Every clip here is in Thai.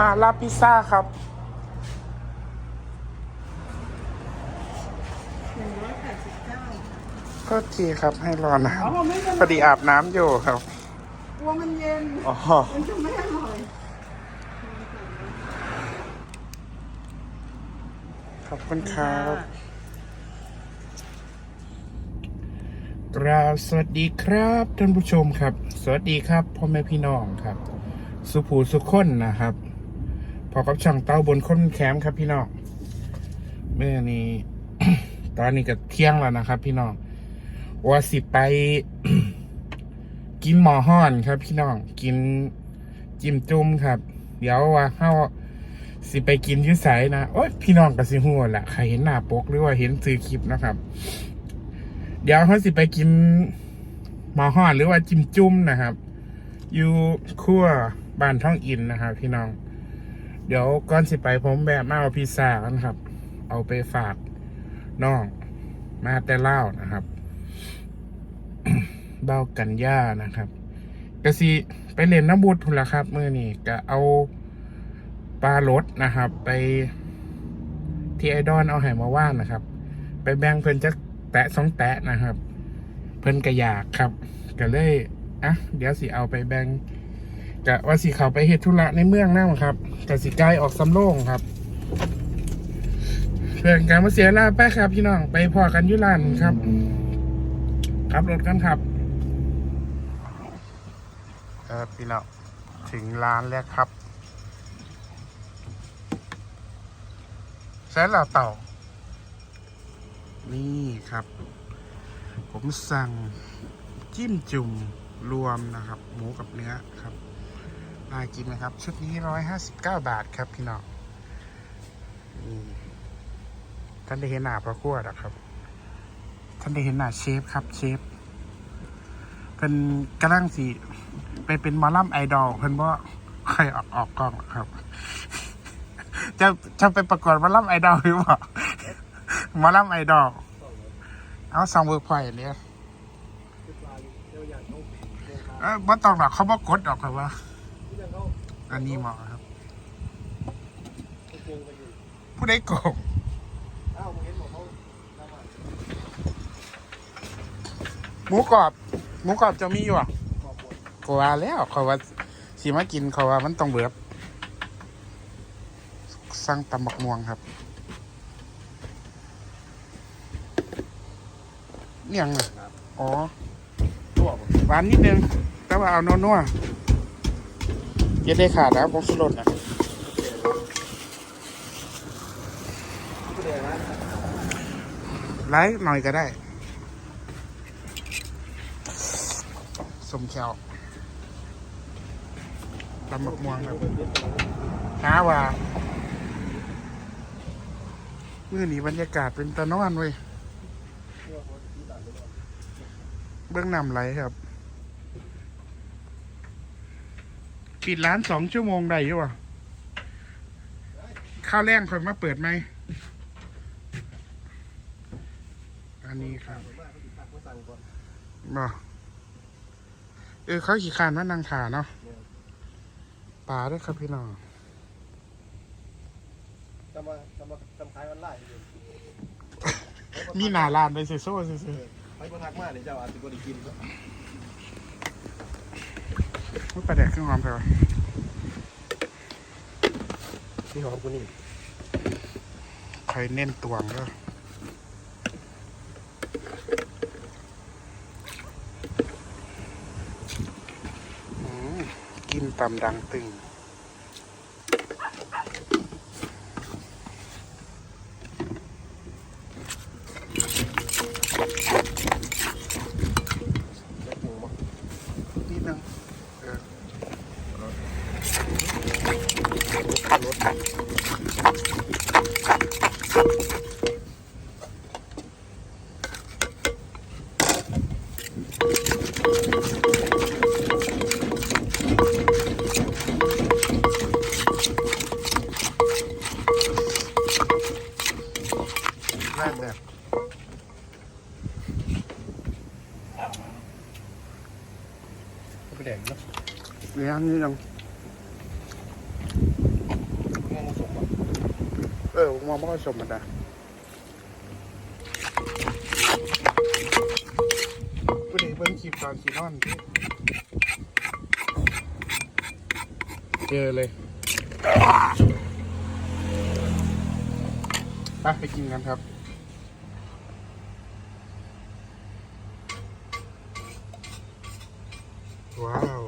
มารับพิซซ่าครับหนึ่งร้อยแปดสิบเก้าก็ทีครับให้รอนะอ๋อไม่เป็นพอดีอาบน้ำอยู่ครับกลัวมันเย็นอ๋อมันจะไม่อร่อยขอบคุณครับกราบสวัสดีครับท่านผู้ชมครับ สวัสดีครับพ่อแม่พี่น้องครับ สุภูสุขคนนะครับ พอกับช่องเต้าบนค้นแคมครับพี่น้องเมื่อนี้ ตอนนี้ก็เที่ยงแล้วนะครับ พี่น้องว่าสิไป กินหมอห้อนครับ พี่น้องกินจิ้มจุ่มครับ เดี๋ยวว่าเข้าสิไปกินยืดสายนะโอ๊ยพี่น้องก็สิหัวแหละใครเห็นหน้าปกหรือว่าเห็นซื้อคลิปนะครับ เดี๋ยวเขาสิไปกินหมอห้อนหรือว่าจิ้มจุ่มนะครับ อยู่ขั้วบ้านท่องอินนะครับ พี่น้อง เดี๋ยวก่อนสิไปผมแบบมาเอาพิซซ่ากันครับ เอาไปฝากน้องมาแต่เล่านะครับเบ้ากันย่านะครับก็สิไปเล่นน้ำบุตรทุนละครับมื่อนี้ก็เอาปลารถนะครับ ไปที่ไอดอนเอาไห้มาว่านนะครับ ไปแบ่งเพิ่นจะแตะสองแตะนะครับ เพิ่นก็อยากครับ ก็เลยอะเดี๋ยวสิเอาไปแบ่ง กะว่าสิเขาไปเฮ็ดธุระในเมืองนั่นครับกะสิใกล้ออกสำโรงครับเพื่อนการมาเสียลาไปครับ พี่น้องไปพอกันยุลานครับขับรถกันครับเออพี่น้องถึงร้านแล้วครับใช้เหล่าเต่า นี่ครับ ผมสั่งจิ้มจุ่มรวมนะครับ หมูกับเนื้อครับ น่ากินนะครับ ชุดนี้ร้อยห้าสิบเก้าบาทครับพี่น้องท่านได้เห็นหน้าพระครัวหรอครับ ท่านได้เห็นหน้าเชฟครับเชฟเป็นกำลังสีไปเป็นมอลลัมไอดอลเพิ่นว่าใครออกออกกล้องครับ จะจะไปประกวดมอลลัมไอดอลหรือเปล่ามอลลัมไอดอลเอาสองเวิร์กพอยเนี่ยเออบ่ต้องหรอกเขาบอกกดออกครับว่า อันนี้เหมาะครับ ผู้ใดโกงหมูกรอบ หมูกรอบจะมีอยู่อะกว่าแล้วเขาว่าสีมากินเขาว่ามันต้องเบิดสั่งตำบักม่วงครับเนี่ยงอะอ๋อหวานนิดนึง แต่ว่าเอานัวๆ อย่าได้ขาดนะผมสุรสนะไลฟ์หน่อยก็ได้สมแควตำบักม่วงครับหาว่าเมื่อนี้บรรยากาศเป็นตะนอนเว้ย เบื้องนำไรครับ ปิดร้านสองชั่วโมงได้อยู่วะข้าวแรงค่อยมาเปิดไหม อันนี้ครับบ่เออเขาขี่คานว่านางขาเนาะปลาด้วยครับพี่น้องจะมาจะมาทำขายออนไลน์อยู่มีหนาลานไปเซโซ่ซื้อไปมาทักมาเดี๋ยวเจ้าอาจจะบ่ได้กิน ๆไม่ประแดกเครื่องหอมใช่ปะพี่หอมกูนี่ใครเน้นตวงก็อืมกินตำดังตึง แค่ปรุงมา นิดนึงเออ แรกแบบไปแดงเนาะเลี้ยงนี่ยังอผมมองไม่ค่อยสมมันนะกู เด็กเบิ้งคลิปตอนซีนอนเจอเลยไปไปกินกันครับว้าว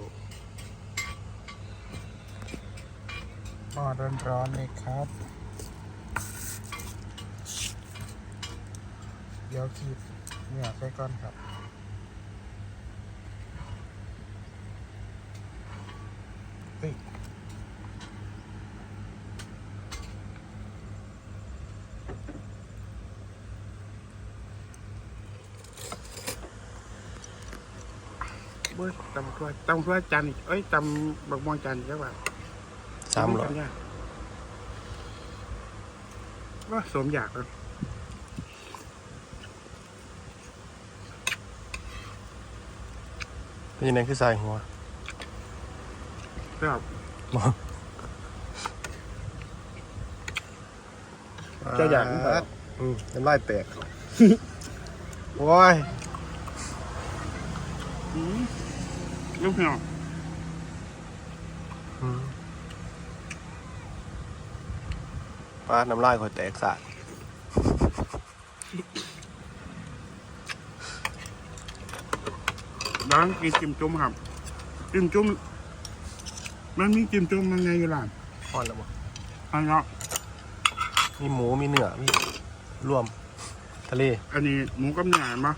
หม้อร้อนๆเลยครับ เดี๋ยวคีบเนี่ยใส่ก้อนครับ เบ้ยตำถ้วยตำถ้วยจานอีกเอ้ยตำบักม่วงจานอีกแล้วแบบสามร้อยว่าสมอยากเลยเป็นยังไงคือสายหัวครับเจ้าอยากหรือเปล่า อืมน้ำลายแตก โอ้ย ลูกพี่น้องอืมปลาน้ำลายคอยแตกสาดร้านกินจิ้มจุ่มครับจิ้มจุ่มมันมีจิ้มจุ่มมันไงอยู่ร้านพอนแล้วมั้งอันเนาะมีหมูมีเนื้อมีรวม ทะเล อันนี้หมูกับเนื้อมา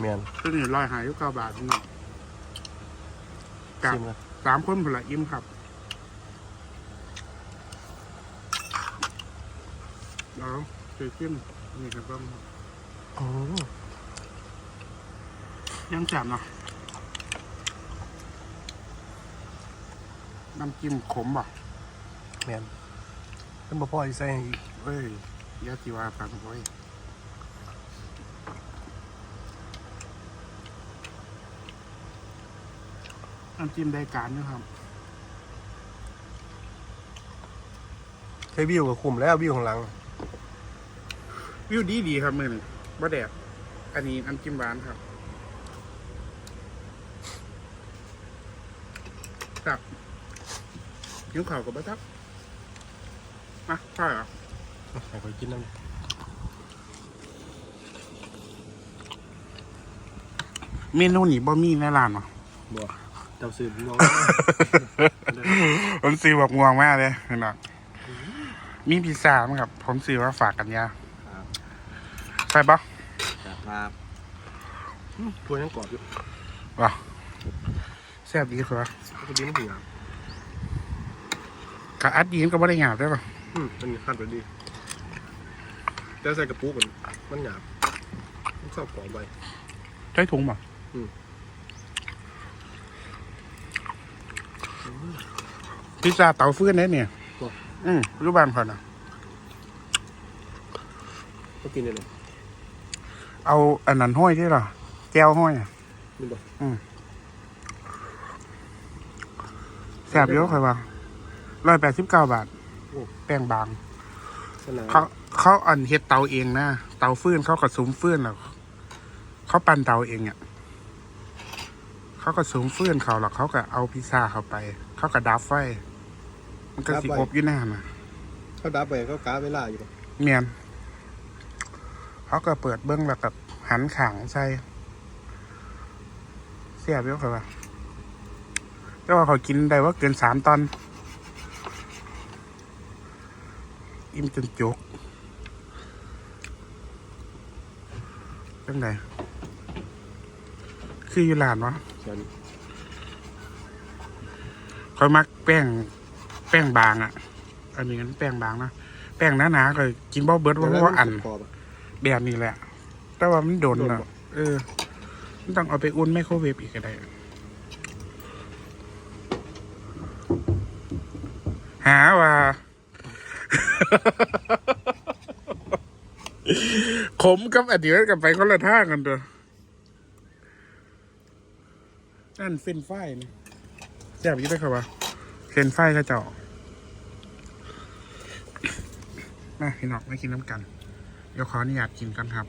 เมียนตัวนี้ร้อยหายอยู่เก้าบาทพี่น้อง กับ ชิมนะสามคนผละอิ่มครับแล้วคือขึ้นนี่ครับผมอืมยังแจ่มเนาะน้ำจิ้มขมป่ะเมียนเป็นบ่พ่อที่ใส่อีก เอ้ยยาติว่าปังไว้ย น้ำจิ้มได้การนะครับใช้วิวกับคุมแล้ววิวของหลัง วิวดีดีๆครับมือนี่บ่แดดอันนี้น้ำจิ้มหวานครับครับยิ้วข่าวกับบ้าทับมาใช่เหรอให้คอยกินน้ำเมนูนี้บ่มีในร้านเหรอบ่ เจ้าซื้อน้องผมซื้อแบบงวงมากเลยเห็นไหมมีพิซซ่ามั้งครับ ผมซื้อว่าฝากกันยาครับใช่ปะครับตัวยังกรอบอยู่แซ่บดีครับก็ดีไม่ถึงอะกะอัดยีนก็ไม่ได้หยาบได้ปะอืมมันขั้นไปดี แต่ใส่กระปุกมันมันหยาบมันชอบกรอบไปใช้ถุงปะอืม พิซซ่าเตาฟืนได้เนี่ยอืมรูปบ้านก่อนนะก็กินได้เลยเอาอันนั้นห้อยได้หรอแก้วห้อยอะนี่บ่แซ่บเยอะใครว่าร้อยแปดสิบเก้าบาทแป้งบาง สนามเขาเขาอันเฮ็ดเตาเองนะ เตาฟืนเขาก็สุมฟืนแล้วเขาปั่นเตาเองอะ เขาก็สุมฟืนเขาแล้วเขาก็เอาพิซซ่าเข้าไป เขาก็ดับไฟ มันก็สิอบอยู่หน้าน่ะเขาดับไปเขากาเวลาอยู่บ่เมียนเขาก็เปิดเบิ้งแล้วก็หันขางใส่เสียบเยอะครับว่าแต่ว่าเขากินได้ว่าเกินสามตอน อิ่มจนจกจังได คืออยู่หลานวะเชิญเขามักแป้ง แป้งบางอะ อันนี้มันแป้งบางนะแป้งหนาๆก็กินบ่เบิดเพราะว่าอันกรอบอะแบบนี้แหละ แต่ว่ามันโดนโดนอะบ่เออมันต้องเอาไปอุ่นไมโครเวฟอีกก็ได้หาว่าขมกับอันเดียวกับไปคนละท่างกันตัว นั่นเฟรนไฟนี่แซ่บยี่ได้ครับว่าเฟรนไฟรายก็เจ้ามาพี่น้องมากินน้ำกัน เดี๋ยวขออนุญาตกินกันครับ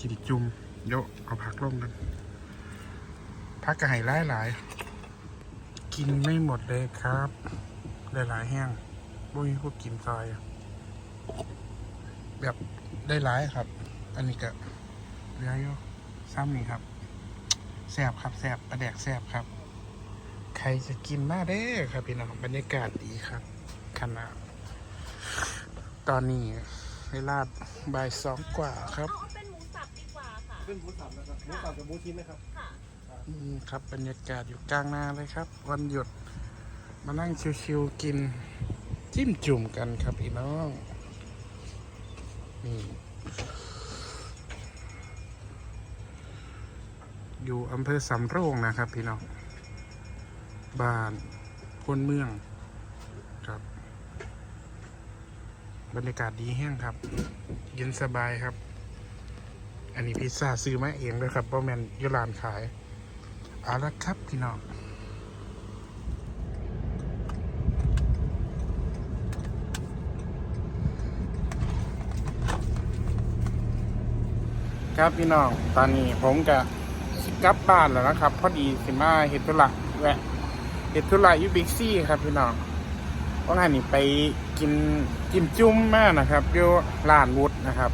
กินจุ่มเดี๋ยวเอาผักลงกันผักกระไห่หลายหลายๆกินไม่หมดเลยครับหลายๆแห้งบุ้ยพวกกินซอยแบบได้หลายครับ อันนี้ก็เหลืออยู่ซ้ำนี่ครับ แซบครับแซบประแดกแซบครับ ใครจะกินมาเด้อครับพี่น้องบรรยากาศดีครับขนาดตอนนี้เวลาบ่ายสองกว่าครับเอาเป็นหมูสับดีกว่าค่ะ เป็นหมูสับนะครับหมูสับกับหมูชิ้นนะครับค่ะอืมครับบรรยากาศอยู่กลางนาเลยครับ วันหยุดมานั่งชิวๆกิน จิ้มจุ่มกันครับพี่น้องนี่ อยู่อำเภอสำโรงนะครับ พี่น้องบ้านพนเมืองครับ บรรยากาศดีแห้งครับ เย็นสบายครับ อันนี้พิซซ่าซื้อมาเองเลยครับเพราะแมนยุรานขายเอาละครับพี่น้องครับพี่น้อง ตอนนี้ผมกับ สิกลับบ้านแล้วนะครับ พอดีสิมาเฮดธุระแวะเฮดธุระยูบิกซี่ครับพี่น้องเพราะงั้นนี่ไปกินกินจุ้มมากนะครับอยู่ร้านวุฒนะครับ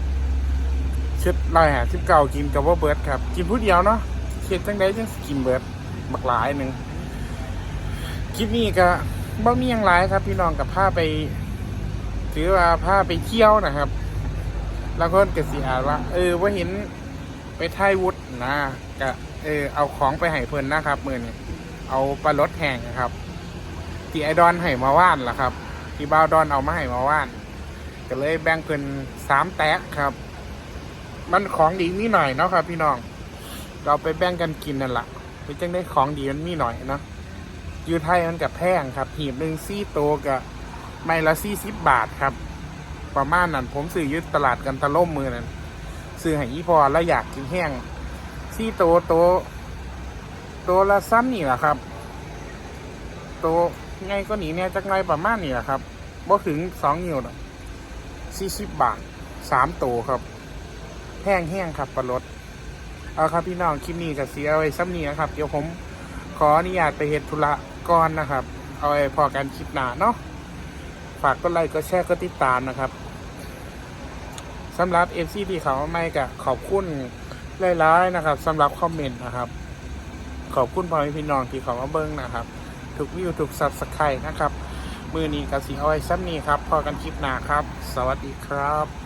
ชุดลอยหาสิบเก่ากินกับว่าเบิร์ดครับ กินผู้เดียวเนาะเค็ดจังได้จังกินเบิร์ดบักหลายหนึ่งคลิปนี้ก็บ่มีหยังหลายครับ พี่น้องกับผ้าไปถือว่าผ้าไปเที่ยวนะครับ แล้วคนก็สิอาจว่าเออว่าเห็น ไปไทยวุฒนะก็เออเอาของไปให้เพิ่นนะครับมือนี้เอาปลารถแห้งครับที่ไอดอนให้มาว่านล่ะครับ ที่บ้าวดอนเอามาให้มาว่าน ก็เลยแบ่งเพิ่นสามแตะครับ มันของดีมีหน่อยเนาะครับ พี่น้อง เราไปแบ่งกันกินนั่นแหละไปจังได้ของดีมันมีหน่อยเนาะอยู่ไทยมันกับแพงครับหีบหนึ่งซี่โตกับไม่ละสี่สิบบาทครับ ประมาณนั้นผมซื้ออยึดตลาดกันตะล่มมือนั่น ซื้อให้ยี่พอแล้วอยากกินแห้งซี่โตโตโตละซ้ำนี่แหละครับ โตไงก็หนีเนี่ยจักไรประมาณนี่แหละครับบ่ถึงสองนิ้วสี่สิบบาทสามโตครับแห้งแห้งครับปลาลดเอาครับพี่น้องคลิปนี้กับเสียไว้ซ้ำนี้นะครับ เดี๋ยวผมขออนุญาตไปเฮ็ดธุระก่อนนะครับ เอาไว้พอกันคลิปหน้าเนาะฝากกดไลค์กดแชร์กดติดตามนะครับ สำหรับเอซีที่เขาไม่กับขอบคุณหลายๆนะครับสำหรับคอมเมนต์นะครับ ขอบคุณพ่อแม่พี่น้องที่เขามาเบิ้งนะครับ ถูกวิวถูกซับสไครต์นะครับ มือนี้กับสีเอาไว้ซ้ำนี้ครับ พอกันคลิปหน้าครับ สวัสดีครับ